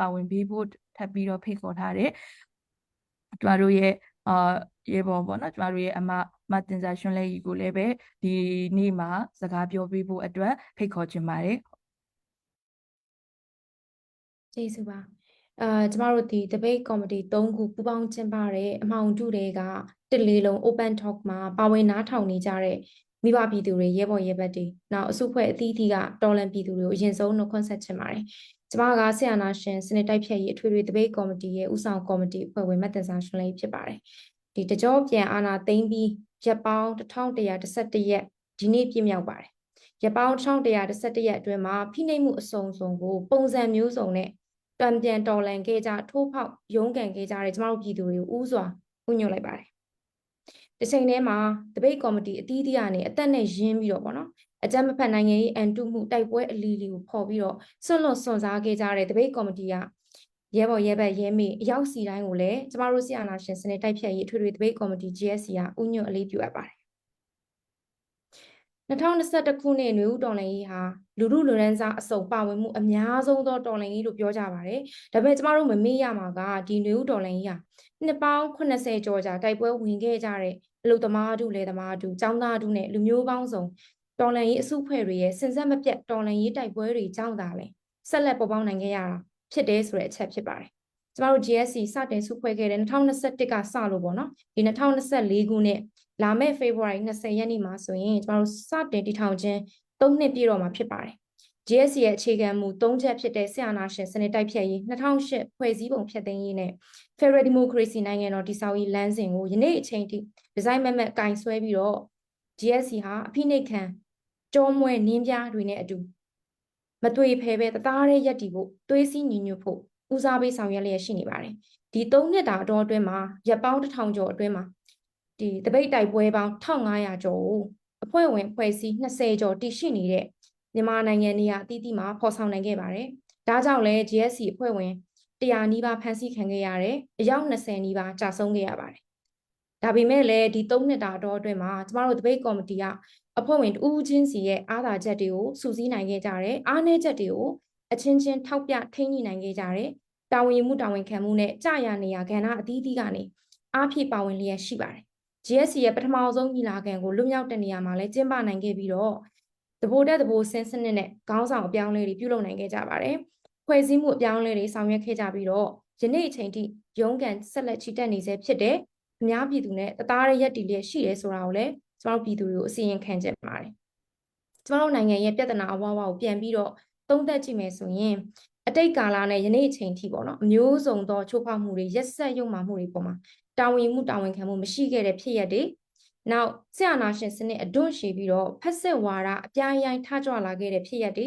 ပါဝင်ပြီးဖို့ထပ်ပြီးတော့ဖိတ်ခေါ်ထားတယ်ကျမတို့ရဲ့အာရေပေါ်ပေါ့နော်ကျမတို့ရဲ့အမမတင်စာရှင်လေးကြီးကိုလည်းပဲဒီနေ့မှာစကားပြောပေးဖို့အတွက်ဖိတ်ခေါ်ချင်ပါတယ်ကျေးဇူးပါအာကျမတို့ဒီ debate committee ၃ခုပူးပေါင်းကျင်းပတဲ့အမှောင်တုတွေကတစ်လေးလုံး open talk မှာပါဝင်နားထောင်နေကြတဲ့မိဘပြည်သူတွေရဲဘော်ရဲဘက်တွေနောက်အစုဖွဲ့အသီးသီးကတော်လန်ပြည်သူတွေကိုအရင်ဆုံးနှုတ်ခွန်းဆက်ချင်ပါတယ် ကျမကဆရာနာရှင်စနစ်တိုက်ဖြတ်ရေးအထွေထွေ debate committee ရဲ့ဦးဆောင်ကော်မတီအဖွဲ့ဝင်မတ်တင်စာရှင်လေးဖြစ်ပါတယ်ဒီတကြောပြန်အာဏာသိမ်းပြီးရက်ပေါင်း1111ရက်ဒီနေ့ပြည့်မြောက်ပါတယ်ရက်ပေါင်း1111ရက်အတွင်းမှာဖိနှိပ်မှုအစုံစုံကိုပုံစံမျိုးစုံနဲ့တံပြန်တော်လန်ခဲ့ကြထိုးဖောက်ရုန်းကန်ခဲ့ကြတဲ့ကျမတို့ပြည်သူတွေကိုဥစွာဥညွှတ်လိုက်ပါတယ်။တစ်ချိန်တည်းမှာတပိတ်ကော်မတီအသီးသီးကနေအသက်နဲ့ရင်းပြီးတော့ပေါ့နော် အကြမ်းမဖက်နိုင်ငံရေးအန်တုမှုတိုက်ပွဲအလီလီကိုဖော်ပြီးတော့ဆွန့်လွတ်စွန့်စားခဲ့ကြတဲ့တပိတ်ကော်မတီကရဲဘော်ရဲဘက်ရဲမေအရောက်စီတိုင်းကိုလည်းကျမတို့ဆီအာနာရှင်စနစ်တိုက်ဖြတ်ရေးအထွေထွေတပိတ်ကော်မတီ GSC ကဥညွှတ်အလေးပြုအပ်ပါတယ်2021ခုနှစ်နွေဦးတော်လှန်ရေးဟာလူမှုလူရန်စားအစုံပါဝင်မှုအများဆုံးသောတော်လှန်ရေးလို့ပြောကြပါတယ်။ဒါပေမဲ့ကျမတို့မမေ့ရမှာကဒီနွေဦးတော်လှန်ရေးဟာနှစ်ပေါင်း80ကျော်ကြာတိုက်ပွဲဝင်ခဲ့ကြတဲ့အလုသမားတို့လယ်သမားတို့ចောင်းသားတို့နဲ့လူမျိုးပေါင်းစုံ တော်လှန်ရေးအစုဖွဲ့တွေရဲ့စင်စက်မပြတ်တော်လှန်ရေးတိုက်ပွဲတွေကြောင့်သာလဲဆက်လက်ပေါ်ပေါက်နိုင်ခဲ့ရတာဖြစ်တယ်ဆိုတဲ့အချက်ဖြစ်ပါတယ်။ကျမတို့ GSC စတင်စုဖွဲ့ခဲ့တဲ့2021ကစလို့ပေါ့နော်ဒီ2024ခုနှစ်လာမယ့် February 20ရက်နေ့မှာဆိုရင်ကျမတို့စတင်တည်ထောင်ခြင်း3နှစ်ပြည့်တော့မှာဖြစ်ပါတယ်။ GSC ရဲ့အခြေခံမူ၃ချက်ဖြစ်တဲ့ဆရာနာရှင်စနစ်တိုက်ဖြတ်ရေး2008ဖွဲ့စည်းပုံဖျက်သိမ်းရေးနဲ့ Federal Democracy နိုင်ငံတော်တည်ဆောက်ရေးလမ်းစဉ်ကိုယနေ့အချိန်ထိဒီဇိုင်းမက်မက်ကင်ဆွဲပြီးတော့ GSC ဟာအဖိနှိတ်ခံ ကြောမွဲနင်းပြတွေနဲ့အတူမသွေဖယ်ပဲတသားတည်းရက်တည်ဖို့သွေးစည်းညီညွတ်ဖို့ဦးစားပေးဆောင်ရွက်လျက်ရှိနေပါတယ်။ဒီ၃နှစ်တာအတော်အတွင်းမှာရပ်ပေါင်းတစ်ထောင်ကျော်အတွင်းမှာဒီတပိတ်တိုက်ပွဲပေါင်း1500ကျော်ကိုအဖွဲ့ဝင်ဖွဲ့စည်း20ကျော်တည်ရှိနေတဲ့မြန်မာနိုင်ငံနေရာအသီးသီးမှာဖော်ဆောင်နိုင်ခဲ့ပါတယ်။ဒါကြောင့်လဲ GSC အဖွဲ့ဝင်100နီးပါးဖမ်းဆီးခံခဲ့ရတယ်။အယောက်20နီးပါးကြာဆုံးခဲ့ရပါတယ်။ဒါပေမဲ့လည်းဒီ3နှစ်တာတော့အတွင်းမှာကျမတို့တပိတ်ကော်မတီက အဖွဲ့ဝင်တူးချင်းစီရဲ့အားသာချက်တွေကိုစုစည်းနိုင်ခဲ့ကြတယ်။အားနည်းချက်တွေကိုအချင်းချင်းထောက်ပြထိန်းညှိနိုင်ခဲ့ကြတယ်။တာဝန်ယူမှုတာဝန်ခံမှုနဲ့ကြာရနေရကဏ္ဍအသီးသီးကနေအားဖြည့်ပါဝင်လျက်ရှိပါတယ် GSC ရဲ့ပထမဆုံးညီလာခံကိုလွတ်မြောက်တဲ့နေရာမှာလည်းကျင်းပနိုင်ခဲ့ပြီးတော့တဘိုတက်တဘိုဆင်းစနစ်နဲ့ခေါင်းဆောင်အပြောင်းလဲတွေပြုလုပ်နိုင်ခဲ့ကြပါတယ်။ဖွဲ့စည်းမှုအပြောင်းလဲတွေဆောင်ရွက်ခဲ့ကြပြီးတော့ယနေ့အချိန်ထိရုန်းကန်ဆက်လက်ချီတက်နေစေဖြစ်တဲ့အများပြည်သူနဲ့တသားရရက်တည်လျက်ရှိရဲဆိုတာကိုလည်း ကျမတို့ပြည်သူတွေကိုအစီရင်ခံကြပါတယ်။ကျမတို့နိုင်ငံရဲ့ပြဿနာအဝဝကိုပြန်ပြီးတော့သုံးသပ်ကြည့်မယ်ဆိုရင်အတိတ်ကာလနဲ့ယနေ့အချိန်ထိပေါ့နော်အမျိုးစုံသောချိုးဖောက်မှုတွေရက်ဆက်ရုံမှမှုတွေပေါ်မှာတာဝန်ယူမှုတာဝန်ခံမှုမရှိခဲ့တဲ့ဖြစ်ရပ်တွေနောက်ဆရာနာရှင်စနစ်အဒွန့်ရှည်ပြီးတော့ဖက်စစ်ဝါဒအပြားရိုင်းထကြွလာခဲ့တဲ့ဖြစ်ရပ်တွေ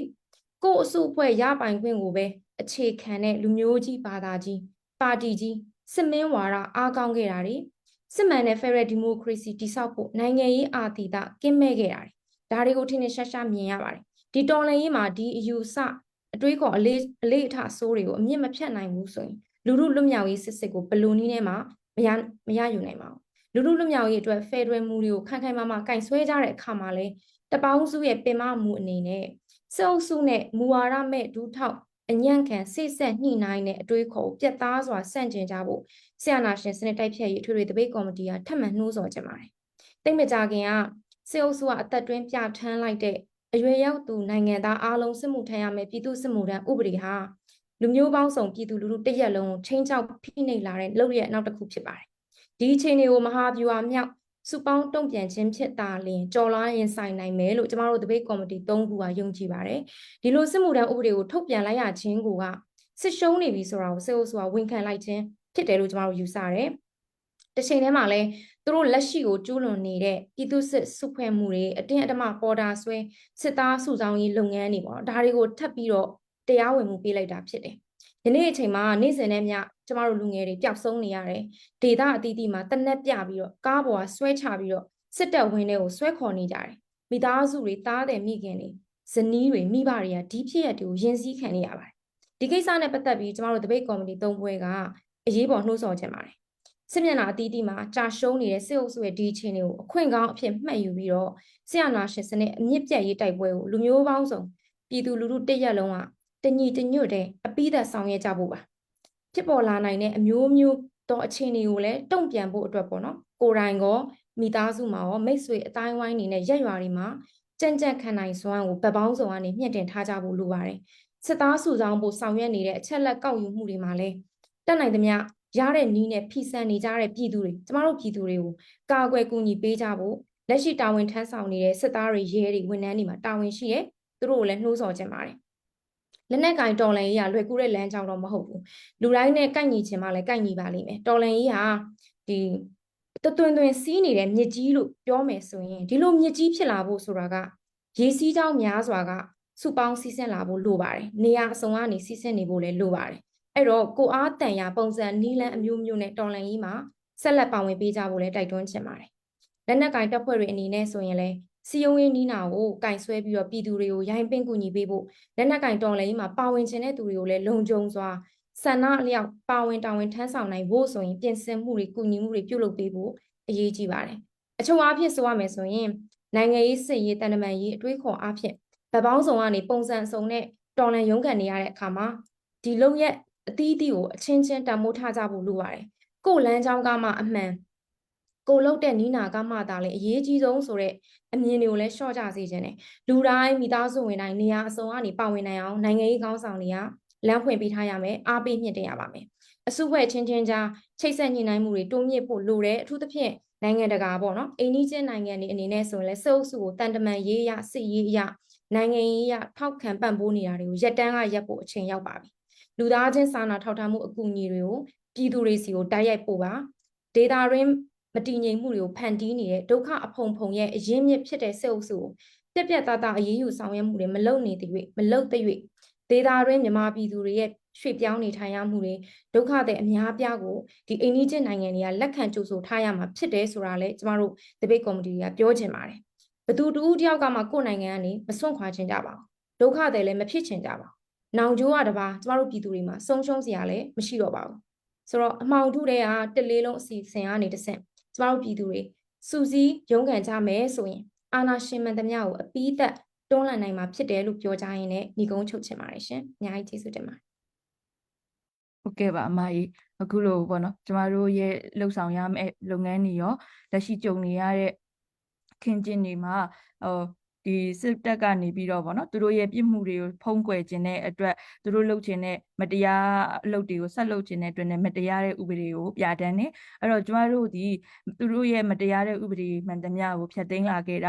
ကိုအစုအဖွဲ့ရပိုင်ခွင့်ကိုပဲအခြေခံတဲ့လူမျိုးကြီးဘာသာကြီးပါတီကြီးစစ်မင်းဝါဒအားကောင်းခဲ့တာတွေ စစ်မှန်တဲ့ Federal Democracy တိဆောက်ဖို့နိုင်ငံရေးအာတီတာကင်းမဲ့ခဲ့တာတွေဒါတွေကိုထင်ထင်ရှားရှားမြင်ရပါတယ်ဒီတော်လှန်ရေးမှာဒီအယူဆအတွေးခေါ်အလေးအလေးအထဆိုးတွေကိုအမြင့်မဖြတ်နိုင်ဘူးဆိုရင်လူမှုလွတ်မြောက်ရေးစစ်စစ်ကိုဘလူနည်းနဲ့မှမရမရယူနိုင်ပါဘူးလူလူလူမြောက်ရေးအတွက်ဖယ်ဒရယ်မူတွေကိုခိုင်ခိုင်မာမာကင်ဆွဲကြတဲ့အခါမှာလဲတပေါင်းစုရဲ့ပင်မမူအနေနဲ့စုံစုနဲ့မူဝါဒမဲ့ဒူးထောက် အညံ့ခံစိတ်ဆက်ညှိနှိုင်းတဲ့အတွေးခေါ်ပြက်သားစွာဆန့်ကျင်ကြဖို့ဆရာနာရှင်စနစ်တိုက်ဖြတ်ရေးအထွေထွေတပိတ်ကော်မတီကထပ်မံနှိုးဆော်ကြပါတယ်။တိတ်မကြခင်ကစေအုပ်စုကအသက်တွင်းပြဋ္ဌာန်းလိုက်တဲ့အရွယ်ရောက်သူနိုင်ငံသားအားလုံးစစ်မှုထမ်းရမယ်ပြည်သူစစ်မှုထမ်းဥပဒေဟာလူမျိုးပေါင်းစုံပြည်သူလူထုတရက်လုံးကိုချင်းချောက်ဖိနှိပ်လာတဲ့လုပ်ရနောက်တစ်ခုဖြစ်ပါတယ်။ဒီအခြေအနေကိုမဟာဗျူဟာမြောက် စုပေါင်းတုံ့ပြန်ခြင်းဖြစ်တာလင်ကြော်လာရင်ဆိုင်နိုင်မယ်လို့ကျမတို့တပိတ်ကော်မတီ၃ခုကယုံကြည်ပါတယ်။ဒီလိုစစ်မှုထမ်းဥပဒေကိုထုတ်ပြန်လိုက်ရခြင်းကစစ်ရှုံးနေပြီဆိုတာကိုစစ်အုပ်စုကဝန်ခံလိုက်ခြင်းဖြစ်တယ်လို့ကျမတို့ယူဆတယ်။တစ်ချိန်တည်းမှာလည်းသူတို့လက်ရှိကိုကျူးလွန်နေတဲ့ပြည်သူစစ်စုဖွဲ့မှုတွေအတင်းအဓမ္မပေါ်တာဆွဲစစ်သားစုဆောင်ရေးလုပ်ငန်းတွေပေါ့ဒါတွေကိုထပ်ပြီးတော့တရားဝင်မှုပေးလိုက်တာဖြစ်တယ်။ ယနေ့အချိန်မှာနေ့စဉ်နဲ့မျှကျမတို့လူငယ်တွေပျောက်ဆုံးနေရတယ်။ဒေသအသီးသီးမှာတနက်ပြပြီးတော့ကားပေါ်ကဆွဲချပြီးတော့စစ်တပ်ဝင်းတွေကိုဆွဲခေါ်နေကြတယ်။မိသားစုတွေတားတယ်မိခင်တွေဇနီးတွေမိဘတွေကဒီဖြစ်ရပ်တွေကိုရင်စည်းခံနေရပါတယ်။ဒီကိစ္စနဲ့ပတ်သက်ပြီးကျမတို့တပိတ်ကော်မတီ၃ဘွဲကအရေးပေါ်နှိုးဆော်ခြင်းပါတယ်။စစ်မျက်နှာအသီးသီးမှာကြာရှုံးနေတဲ့စစ်အုပ်စုရဲ့ဒီအချိန်တွေကိုအခွင့်ကောင်းအဖြစ်မှတ်ယူပြီးတော့ဆရာနာရှင်စနစ်အမြင့်ပြတ်ရေးတိုက်ပွဲကိုလူမျိုးပေါင်းစုံပြည်သူလူထုတရက်လုံးက တညီတညွတ်တဲ့အပိသက်ဆောင်ရွက်ကြဖို့ပါဖြစ်ပေါ်လာနိုင်တဲ့အမျိုးမျိုးသောအခြေအနေကိုလည်းတုံ့ပြန်ဖို့အတွက်ပေါ့နော်ကိုယ်တိုင်ကောမိသားစုမှာရောမိတ်ဆွေအတိုင်းဝိုင်းနေနဲ့ရက်ရွာတွေမှာကြံ့ကြံ့ခံနိုင်စွမ်းကိုဗတ်ပေါင်းစုံကနေမြင့်တင်ထားကြဖို့လိုပါတယ်စစ်သားစုဆောင်ဖို့ဆောင်ရွက်နေတဲ့အချက်လက်ကောက်ယူမှုတွေမှာလည်းတက်နိုင်သမျှရတဲ့နီးနဲ့ဖိစံနေကြတဲ့ပြည်သူတွေကျမတို့ပြည်သူတွေကိုကာကွယ်ကူညီပေးကြဖို့လက်ရှိတာဝန်ထမ်းဆောင်နေတဲ့စစ်သားတွေရဲတွေဝန်ထမ်းတွေမှာတာဝန်ရှိရဲ့သူတို့ကိုလည်းနှိုးဆော်ခြင်းပါတယ် လက်နက်ကင်တော်လန်ကြီးကလွယ်ကူတဲ့လမ်းကြောင်းတော့မဟုတ်ဘူးလူတိုင်းနဲ့ကိုက်ညီခြင်းမှလည်းကိုက်ညီပါလိမ့်မယ်တော်လန်ကြီးဟာဒီတသွင်သွင်စီးနေတဲ့မြစ်ကြီးလို့ပြောမယ်ဆိုရင်ဒီလိုမြစ်ကြီးဖြစ်လာဖို့ဆိုတာကရေစီးကြောင်းများစွာကစုပေါင်းစီးဆင်းလာဖို့လိုပါတယ်နေရာအစုံကနေစီးဆင်းနေဖို့လည်းလိုပါတယ်အဲ့တော့ကိုအားတန်ရာပုံစံနီးလန်းအမျိုးမျိုးနဲ့တော်လန်ကြီးမှာဆက်လက်ပါဝင်ပေးကြဖို့လည်းတိုက်တွန်းချင်ပါတယ်လက်နက်ကင်တပ်ဖွဲ့တွေအနေနဲ့ဆိုရင်လည်း စီယုံရင်းနီးနာကိုကင်ဆွဲပြီးတော့ပြည်သူတွေကိုရိုင်းပင်းကူညီပေးဖို့လက်နက်ကင်တော်လည်းမှာပါဝင်ခြင်းတဲ့သူတွေကိုလည်းလုံခြုံစွာဆန္ဒအလျောက်ပါဝင်တာဝန်ထမ်းဆောင်နိုင်ဖို့ဆိုရင်ပြင်ဆင်မှုတွေကူညီမှုတွေပြုလုပ်ပေးဖို့အရေးကြီးပါတယ်အချုပ်အားဖြင့်ဆိုရမယ်ဆိုရင်နိုင်ငံရေးစစ်ရေးတန်တမန်ရေးအတွေးခေါ်အားဖြင့်ဗတ်ပေါင်းစုံကနေပုံစံစုံနဲ့တော်လန်ရုံးကန်နေရတဲ့အခါမှာဒီလုံရက်အသီးသီးကိုအချင်းချင်းတန်မိုးထားကြဖို့လိုပါတယ်ကိုယ်လမ်းကြောင်းကမှအမှန် ကိုလုတ်တဲ့နီးနာကမှသာလေအရေးကြီးဆုံးဆိုတဲ့အမြင်တွေကိုလည်းရှော့ကြစေခြင်းနဲ့လူတိုင်းမိသားစုဝင်တိုင်းနေရာအစုံကနေပါဝင်နိုင်အောင်နိုင်ငံရေးကောင်းဆောင်တွေကလမ်းဖွင့်ပေးထားရမယ်အားပေးမြင့်တင်ရပါမယ်အစုဖွဲ့ချင်းချင်းကြားချိတ်ဆက်ညှိနှိုင်းမှုတွေတိုးမြင့်ဖို့လိုတယ်အထူးသဖြင့်နိုင်ငံတကာပေါ့နော်အိန္ဒိချင်းနိုင်ငံတွေအနေနဲ့ဆိုရင်လည်းစအုပ်စုကိုတန်တမန်ရေးရစစ်ရေးအရနိုင်ငံရေးရထောက်ခံပံ့ပိုးနေတာတွေကိုရက်တန်းကရက်ဖို့အချိန်ရောက်ပါပြီလူသားချင်းစာနာထောက်ထားမှုအကူအညီတွေကိုပြည်သူတွေစီကိုတိုက်ရိုက်ပို့ပါဒေတာရင်း မတည်ငြိမ်မှုတွေကိုဖန်တီးနေတဲ့ဒုက္ခအဖုံဖုံရဲ့အရင်းမြစ်ဖြစ်တဲ့စအုပ်စုကိုပြက်ပြက်သားသားအရေးယူဆောင်ရွက်မှုတွေမလုပ်နေတဲ့၍မလုပ်တဲ့၍ဒေတာရင်းမြန်မာပြည်သူတွေရဲ့ရွှေ့ပြောင်းနေထိုင်ရမှုတွေဒုက္ခတဲ့အများအပြားကိုဒီအိန္ဒိချင်းနိုင်ငံတွေကလက်ခံကြိုဆိုထားရမှာဖြစ်တယ်ဆိုတာလည်းကျမတို့တပိတ်ကော်မတီကပြောချင်ပါတယ်ဘသူတူဦးတယောက်ကမှကိုယ်နိုင်ငံကနေမစွန့်ခွာခြင်းကြပါဘူးဒုက္ခတွေလည်းမဖြစ်ချင်ကြပါဘူးနောင်ကျိုးကတပါကျမတို့ပြည်သူတွေမှာဆုံးရှုံးစရာလည်းမရှိတော့ပါဘူးဆိုတော့အမှောင်ထုတွေကတစ်လေးလုံးအစီအစဉ်ကနေတဆင့် ကျမတို့ပြည်သူတွေစူစီးရုန်းကန်ကြမယ်ဆိုရင်အာနာရှင်မှန်သမျှကိုအပီးသက်တွန်းလှန်နိုင်မှာဖြစ်တယ်လို့ပြောကြရင်လည်းညီကုန်းချုပ်ချင်ပါတယ်ရှင်အများကြီးကျေးဇူးတင်ပါတယ်ဟုတ်ကဲ့ပါအမကြီးအခုလိုပေါ့နော်ကျမတို့ရဲ့လှုပ်ဆောင်ရမယ့်လုပ်ငန်းတွေရောလက်ရှိကြုံနေရတဲ့ခင်းကျင်းတွေမှာဟို ဒီစစ်တပ်ကနေပြီးတော့ဗောနော်သူတို့ရဲ့ပြစ်မှုတွေကိုဖုံးကွယ်ခြင်းတဲ့အတွက်သူတို့လုပ်ခြင်းတဲ့မတရားအလုပ်တွေကိုဆက်လုပ်ခြင်းတဲ့အတွက်နဲ့မတရားတဲ့ဥပဒေကိုပြဋ္ဌာန်းတယ်အဲ့တော့ကျမတို့ဒီသူတို့ရဲ့မတရားတဲ့ဥပဒေမှန်သမျှကိုဖျက်သိမ်းလာခဲ့တာ